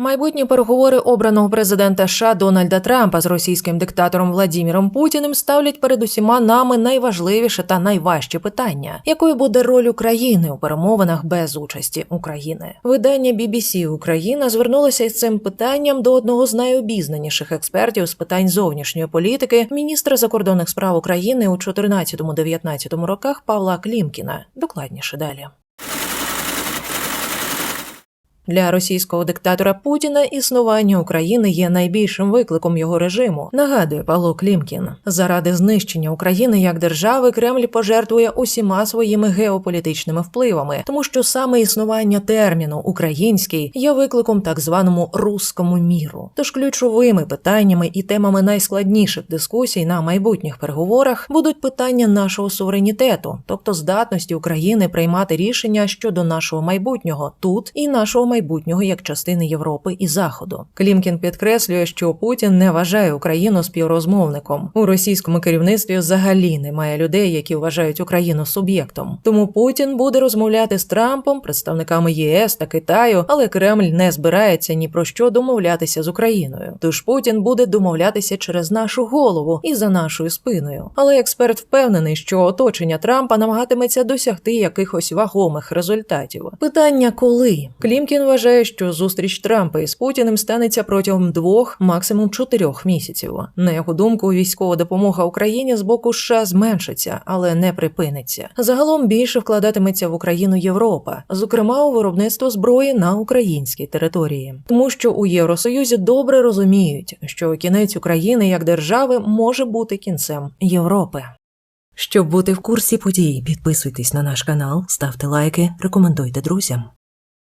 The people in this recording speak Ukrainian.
Майбутні переговори обраного президента США Дональда Трампа з російським диктатором Владіміром Путіним ставлять перед усіма нами найважливіше та найважче питання, якою буде роль України у перемовинах без участі України. Видання BBC Україна звернулося із цим питанням до одного з найобізнаніших експертів з питань зовнішньої політики, міністра закордонних справ України у 14-19 роках Павла Клімкіна. Докладніше далі. Для російського диктатора Путіна існування України є найбільшим викликом його режиму. Нагадує Павло Клімкін. Заради знищення України як держави Кремль пожертвує усіма своїми геополітичними впливами, тому що саме існування терміну український є викликом так званому руському міру. Тож ключовими питаннями і темами найскладніших дискусій на майбутніх переговорах будуть питання нашого суверенітету, тобто здатності України приймати рішення щодо нашого майбутнього тут і нашого майбутнього як частини Європи і Заходу. Клімкін підкреслює, що Путін не вважає Україну співрозмовником. У російському керівництві взагалі немає людей, які вважають Україну суб'єктом. Тому Путін буде розмовляти з Трампом, представниками ЄС та Китаю, але Кремль не збирається ні про що домовлятися з Україною. Тож Путін буде домовлятися через нашу голову і за нашою спиною. Але експерт впевнений, що оточення Трампа намагатиметься досягти якихось вагомих результатів. Питання коли Клімкін вважає, що зустріч Трампа із Путіним станеться протягом двох, максимум чотирьох місяців. На його думку, військова допомога Україні з боку США зменшиться, але не припиниться. Загалом більше вкладатиметься в Україну Європа, зокрема у виробництво зброї на українській території, тому що у Євросоюзі добре розуміють, що кінець України як держави може бути кінцем Європи. Щоб бути в курсі подій, підписуйтесь на наш канал, ставте лайки, рекомендуйте друзям.